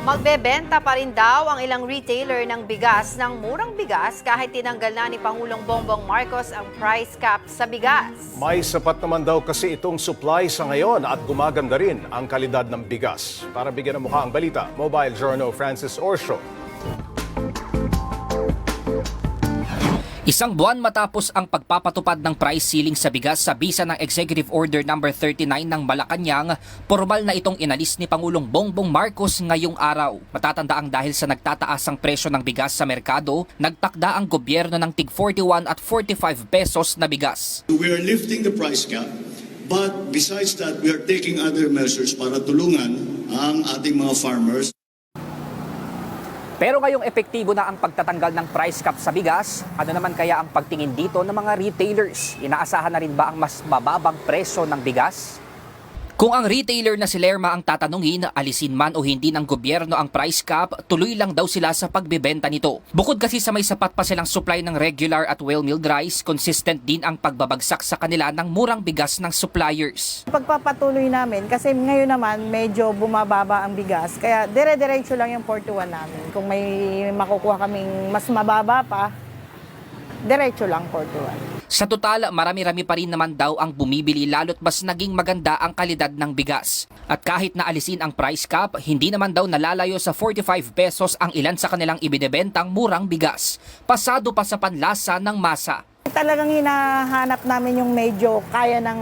Magbebenta pa rin daw ang ilang retailer ng bigas ng murang bigas kahit tinanggal na ni Pangulong Bongbong Marcos ang price cap sa bigas. May sapat naman daw kasi itong supply sa ngayon at gumaganda rin ang kalidad ng bigas. Para bigyan ng mukha ang balita, Mobile Journal Francis Orsho. Isang buwan matapos ang pagpapatupad ng price ceiling sa bigas sa bisa ng Executive Order No. 39 ng Malacanang, formal na itong inalis ni Pangulong Bongbong Marcos ngayong araw. Matatandaang dahil sa nagtataasang presyo ng bigas sa merkado, nagtakda ang gobyerno ng tig 41 at 45 pesos na bigas. We are lifting the price cap, but besides that, we are taking other measures para tulungan ang ating mga farmers. Pero ngayong epektibo na ang pagtatanggal ng price cap sa bigas, ano naman kaya ang pagtingin dito ng mga retailers? Inaasahan na rin ba ang mas mababang presyo ng bigas? Kung ang retailer na si Lerma ang tatanungin, alisin man o hindi ng gobyerno ang price cap, tuloy lang daw sila sa pagbebenta nito. Bukod kasi sa may sapat pa silang supply ng regular at well-milled rice, consistent din ang pagbabagsak sa kanila ng murang bigas ng suppliers. Pagpapatuloy namin kasi ngayon naman medyo bumababa ang bigas kaya dire-diretso lang yung 41 namin. Kung may makukuha kaming mas mababa pa, diretso lang 41. Sa total, marami-rami pa rin naman daw ang bumibili lalo't mas naging maganda ang kalidad ng bigas. At kahit na alisin ang price cap, hindi naman daw nalalayo sa 45 pesos ang ilan sa kanilang ibinebentang murang bigas. Pasado pa sa panlasa ng masa. Talagang hinahanap namin yung medyo kaya ng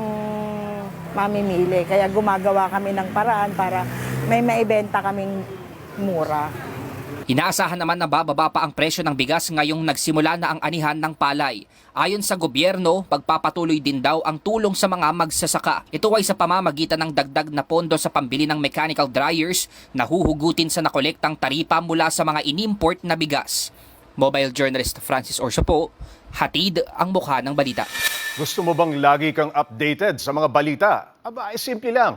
mamimili kaya gumagawa kami ng paraan para may maibenta kaming mura. Inaasahan naman na bababa pa ang presyo ng bigas ngayong nagsimula na ang anihan ng palay. Ayon sa gobyerno, pagpapatuloy din daw ang tulong sa mga magsasaka. Ito ay sa pamamagitan ng dagdag na pondo sa pambili ng mechanical dryers na huhugutin sa nakolektang taripa mula sa mga inimport na bigas. Mobile journalist Francis Orso po, hatid ang mukha ng balita. Gusto mo bang lagi kang updated sa mga balita? Aba, ay simple lang.